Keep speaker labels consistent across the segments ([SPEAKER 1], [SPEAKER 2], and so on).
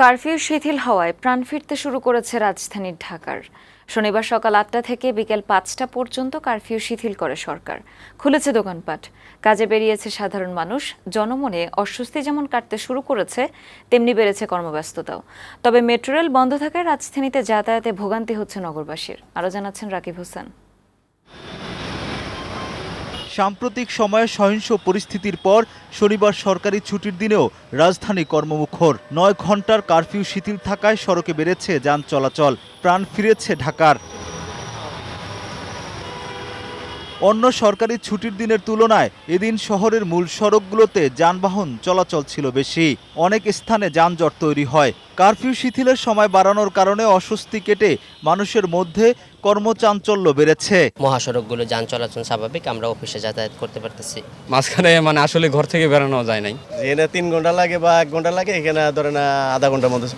[SPEAKER 1] Curfew শিথিল হওয়ায় প্রাণ ফিরতে শুরু করেছে রাজধানীর ঢাকার। শনিবার সকাল আটটা থেকে বিকেল পাঁচটা পর্যন্ত কারফিউ শিথিল করে সরকার। খুলেছে দোকানপাট। কাজে বেরিয়েছে সাধারণ মানুষ। জনমনে অস্বস্তি যেমন কাটতে শুরু করেছে, তেমনি বেড়েছে কর্মব্যস্ততাও। তবে মেট্রো রেল বন্ধ থাকায় রাজধানীতে যাতায়াতে ভোগান্তি হচ্ছে নগরবাসীর। আরও জানাচ্ছেন রাকিব হোসেন।
[SPEAKER 2] সাম্প্রতিক সময়ে সহিংস পরিস্থিতির পর শনিবার সরকারি ছুটির দিনেও রাজধানী কর্মমুখর। নয় ঘণ্টার কারফিউ শিথিল থাকায় সড়কে বেড়েছে যান চলাচল। প্রাণ ফিরেছে ঢাকার। অন্য সরকারি ছুটির দিনের তুলনায় এদিন শহরের মূল সড়কগুলোতে যানবাহন চলাচল ছিল বেশি। অনেক স্থানে যানজট তৈরি হয়। কারফিউ শিথিলের সময় বাড়ানোর কারণে অস্বস্তি কেটে মানুষের মধ্যে কর্মচাঞ্চল্য বেড়েছে।
[SPEAKER 3] মহাসড়কগুলো যান চলাচল স্বাভাবিক আমরা অফিসে যাতায়াত করতে পারতেছি।
[SPEAKER 4] মাঝখানে মানে আসলে ঘর থেকে বেরোনো যায় নাই।
[SPEAKER 5] যেখানে তিন ঘণ্টা লাগে বা এক ঘণ্টা লাগে এখানে ধরে না আধা ঘণ্টার মধ্যে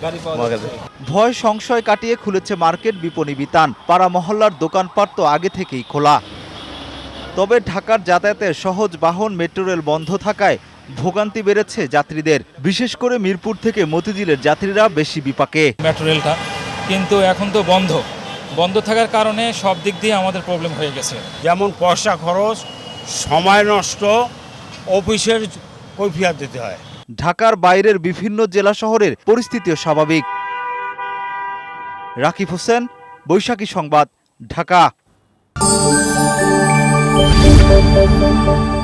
[SPEAKER 2] ভয় সংশয় কাটিয়ে খুলেছে মার্কেট বিপণী বিতান। পাড়া মহল্লার দোকানপাট তো আগে থেকেই খোলা। তবে ঢাকার যাতায়াতের সহজ বাহন মেট্রো রেল বন্ধ থাকায় ভোগান্তি বেড়েছে যাত্রীদের। বিশেষ করে মিরপুর থেকে মতিঝিলের যাত্রীরা বেশি বিপাকে।
[SPEAKER 6] মেট্রো রেলটা কিন্তু এখন তো বন্ধ। বন্ধ থাকার কারণে সব দিক দিয়ে আমাদের প্রবলেম হয়ে গেছে।
[SPEAKER 7] যেমন পয়সা খরচ সময় নষ্ট অফিসের কৈফিয়াত দিতে হয়।
[SPEAKER 2] ঢাকার বাইরের বিভিন্ন জেলা শহরের পরিস্থিতিও স্বাভাবিক। রাকিব হোসেন বৈশাখী সংবাদ ঢাকা। Música